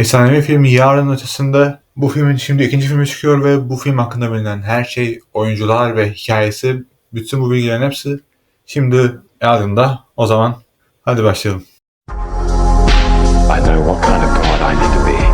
Efsanevi film Yarın Ötesinde bu filmin şimdi ikinci filmi çıkıyor ve bu film hakkında bilinen her şey, oyuncular ve hikayesi, bütün bu bilgilerin hepsi şimdi ardında. O zaman hadi başlayalım. I know what kind of God I need to be.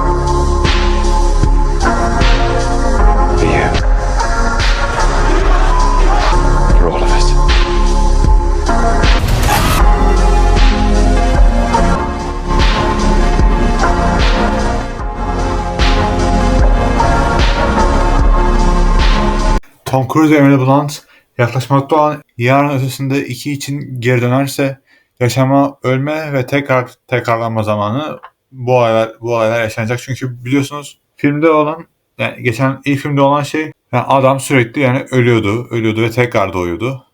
Tom Cruise ve Emily Blunt yaklaşmakta olan yarın ötesinde iki için geri dönerse yaşama, ölme ve tekrar tekrarlanma zamanı bu olaylar, bu olaylar yaşanacak. Çünkü biliyorsunuz filmde olan yani geçen ilk filmde olan şey yani adam sürekli yani ölüyordu, ölüyordu ve tekrar doğuyordu.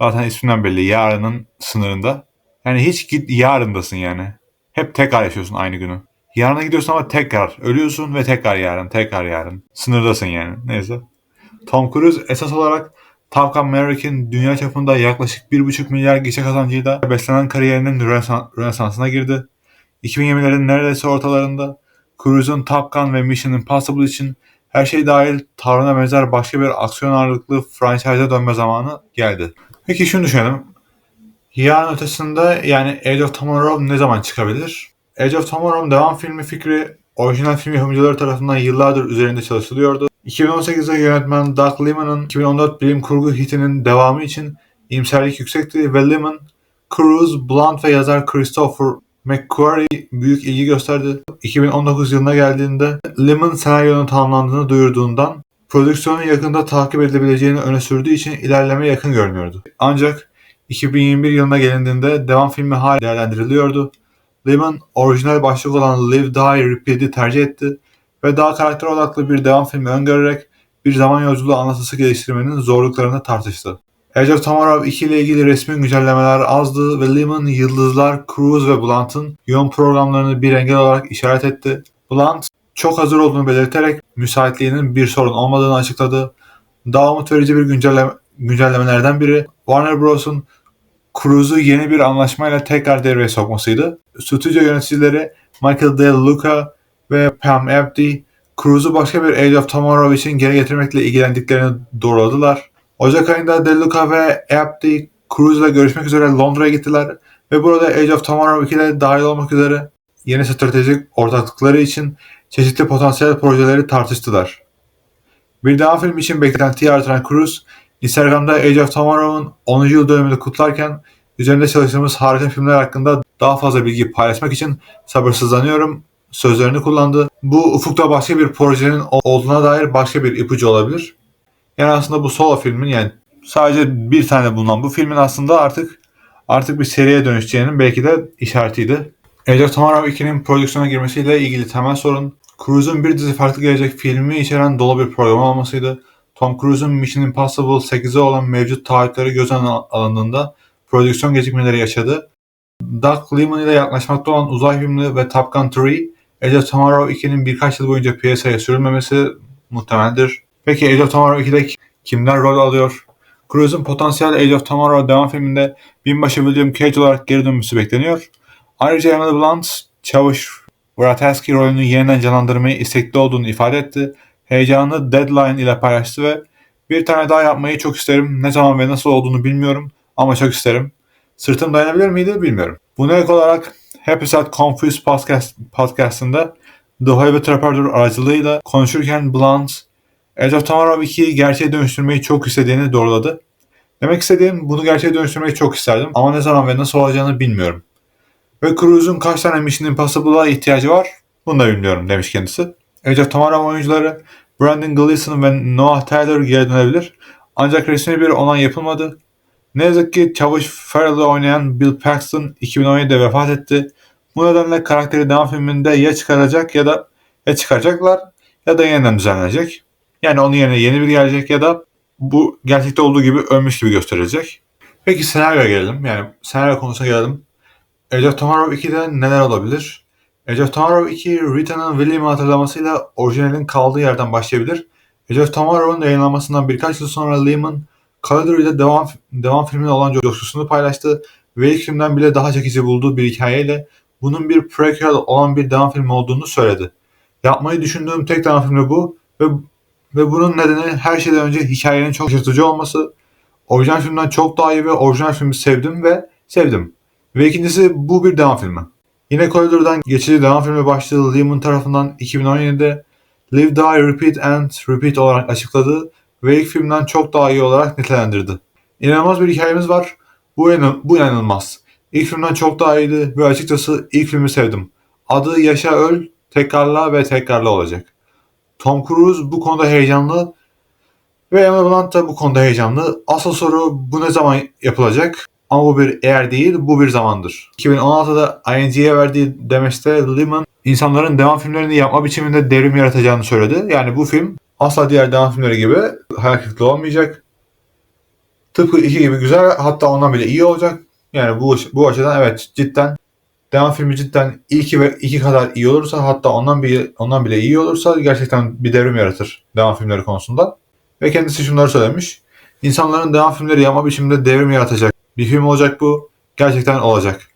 Zaten isminden belli yarının sınırında. Yani hiç git yarındasın yani. Hep tekrar yaşıyorsun aynı günü. Yarına gidiyorsun ama tekrar ölüyorsun ve tekrar yarın, tekrar yarın. Sınırdasın yani. Neyse. Tom Cruise esas olarak Gun Maverick'in dünya çapında yaklaşık 1,5 milyar gişe kazancıyla beslenen kariyerinin rönesan- rönesansına girdi. 2020'lerin neredeyse ortalarında Cruise'un Top Gun ve Mission Impossible için her şey dahil tavrına benzer başka bir aksiyon ağırlıklı franchise'a dönme zamanı geldi. Peki şunu düşünelim. Yarın ötesinde yani Age of Tomorrow ne zaman çıkabilir? Age of Tomorrow'un devam filmi fikri orijinal film yapımcıları tarafından yıllardır üzerinde çalışılıyordu. 2018'de yönetmen Doug Liman'ın 2014 bilim kurgu hitinin devamı için iyimserlik yüksekti ve Liman, Cruise, Blunt ve yazar Christopher McQuarrie büyük ilgi gösterdi. 2019 yılına geldiğinde Liman senaryonun tamamlandığını duyurduğundan prodüksiyonun yakında takip edilebileceğini öne sürdüğü için ilerleme yakın görünüyordu. Ancak 2021 yılına gelindiğinde devam filmi hala değerlendiriliyordu. Liman orijinal başlık olan Live Die Repeat'i tercih etti ve daha karakter odaklı bir devam filmi öngörerek bir zaman yolculuğu anlatısı geliştirmenin zorluklarını tartıştı. Age of Tomorrow 2 ile ilgili resmi güncellemeler azdı ve Lehman yıldızlar Cruise ve Blunt'ın yoğun programlarını bir engel olarak işaret etti. Blunt çok hazır olduğunu belirterek müsaitliğinin bir sorun olmadığını açıkladı. Daha umut verici bir güncelleme, güncellemelerden biri Warner Bros'un Cruise'u yeni bir anlaşmayla tekrar devreye sokmasıydı. Stüdyo yöneticileri Michael De Luca ve Pam Abdi, Cruise'u başka bir Age of Tomorrow için geri getirmekle ilgilendiklerini doğruladılar. Ocak ayında De Luca ve Abdi, ile görüşmek üzere Londra'ya gittiler ve burada Age of Tomorrow 2'de dahil olmak üzere yeni stratejik ortaklıkları için çeşitli potansiyel projeleri tartıştılar. Bir devam film için beklentiyi artıran Cruise, Instagram'da Age of Tomorrow'un 10. yıl dönümünü kutlarken üzerinde çalıştığımız harika filmler hakkında daha fazla bilgi paylaşmak için sabırsızlanıyorum sözlerini kullandı. Bu ufukta başka bir projenin olduğuna dair başka bir ipucu olabilir. Yani aslında bu solo filmin yani sadece bir tane bulunan bu filmin aslında artık artık bir seriye dönüşeceğinin belki de işaretiydi. Age of Tomorrow 2'nin prodüksiyona girmesiyle ilgili temel sorun Cruise'un bir dizi farklı gelecek filmi içeren dolu bir program olmasıydı. Tom Cruise'un Mission Impossible 8'e olan mevcut taahhütleri göz önüne alındığında prodüksiyon gecikmeleri yaşadı. Doug Liman ile yaklaşmakta olan uzay filmi ve Top Gun 3, Age of Tomorrow 2'nin birkaç yıl boyunca piyasaya sürülmemesi muhtemeldir. Peki Age of Tomorrow 2'de kimler rol alıyor? Cruise'un potansiyel Age of Tomorrow devam filminde binbaşı William Cage olarak geri dönmesi bekleniyor. Ayrıca Emily Blunt, Çavuş Wrotowski rolünü yeniden canlandırmayı istekli olduğunu ifade etti. Heyecanını Deadline ile paylaştı ve bir tane daha yapmayı çok isterim. Ne zaman ve nasıl olduğunu bilmiyorum ama çok isterim. Sırtım dayanabilir miydi bilmiyorum. Buna ek olarak Happy Sad Confused podcast, podcastında The Hollywood Reporter aracılığıyla konuşurken Blunt, Age of Tomorrow 2'yi gerçeğe dönüştürmeyi çok istediğini doğruladı. Demek istediğim bunu gerçeğe dönüştürmeyi çok isterdim ama ne zaman ve nasıl olacağını bilmiyorum. Ve Cruise'un kaç tane Mission Impossible'a ihtiyacı var bunu da bilmiyorum demiş kendisi. Age of Tomorrow oyuncuları Brandon Gleeson ve Noah Taylor geri dönebilir. Ancak resmi bir onay yapılmadı. Ne yazık ki Çavuş Farrell'ı oynayan Bill Paxton 2017'de vefat etti. Bu nedenle karakteri devam filminde ya çıkaracak ya da ya çıkaracaklar ya da yeniden düzenlenecek. Yani onun yerine yeni bir gelecek ya da bu gerçekte olduğu gibi ölmüş gibi gösterilecek. Peki senaryoya gelelim. Yani senaryo konusuna gelelim. Age of Tomorrow 2'de neler olabilir? Age of Tomorrow 2, Rita'nın William'ı hatırlamasıyla orijinalin kaldığı yerden başlayabilir. Age of Tomorrow'un yayınlanmasından birkaç yıl sonra Lehman, Calgary'de devam, devam filmine olan coşkusunu paylaştı filmden bile daha çekici bulduğu bir hikayeyle bunun bir prequel olan bir devam filmi olduğunu söyledi. Yapmayı düşündüğüm tek devam filmi bu ve ve bunun nedeni her şeyden önce hikayenin çok şaşırtıcı olması. Orijinal filmden çok daha iyi ve orijinal filmi sevdim ve sevdim. Ve ikincisi bu bir devam filmi. Yine Koridor'dan geçici devam filmi başlığı Lehman tarafından 2017'de Live, Die, Repeat and Repeat olarak açıkladı ve ilk filmden çok daha iyi olarak nitelendirdi. İnanılmaz bir hikayemiz var. Bu, inan- bu inanılmaz. İlk filmden çok daha iyiydi ve açıkçası ilk filmi sevdim. Adı Yaşa Öl, tekrarla ve tekrarla olacak. Tom Cruise bu konuda heyecanlı ve Emma Blunt da bu konuda heyecanlı. Asıl soru bu ne zaman yapılacak? Ama bu bir eğer değil, bu bir zamandır. 2016'da IMDb'ye verdiği demeçte Lehman insanların devam filmlerini yapma biçiminde devrim yaratacağını söyledi. Yani bu film asla diğer devam filmleri gibi hayal kırıklığı olmayacak. Tıpkı iki gibi güzel hatta ondan bile iyi olacak. Yani bu, bu açıdan evet cidden devam filmi cidden iki ve iki kadar iyi olursa hatta ondan bile, ondan bile iyi olursa gerçekten bir devrim yaratır devam filmleri konusunda. Ve kendisi şunları söylemiş. İnsanların devam filmleri yapma biçiminde devrim yaratacak. Bir film olacak bu. Gerçekten olacak.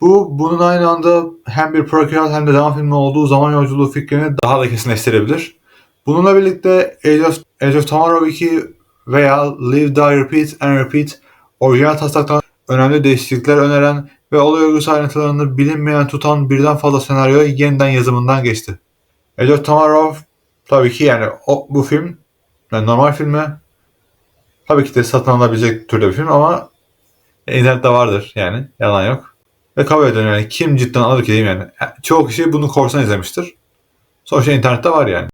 Bu bunun aynı anda hem bir prequel hem de devam filmi olduğu zaman yolculuğu fikrini daha da kesinleştirebilir. Bununla birlikte Age of, Age of Tomorrow 2 veya Live, Die, Repeat and Repeat orijinal taslaktan önemli değişiklikler öneren ve olay örgüsü ayrıntılarını bilinmeyen tutan birden fazla senaryo yeniden yazımından geçti. Age of Tomorrow tabii ki yani o, bu film yani normal filmi tabii ki de satın alınabilecek türde bir film ama internette vardır yani yalan yok. Ve kabul edin yani kim cidden alır ki diyeyim yani. Çoğu kişi bunu korsan izlemiştir. Sonuçta internette var yani.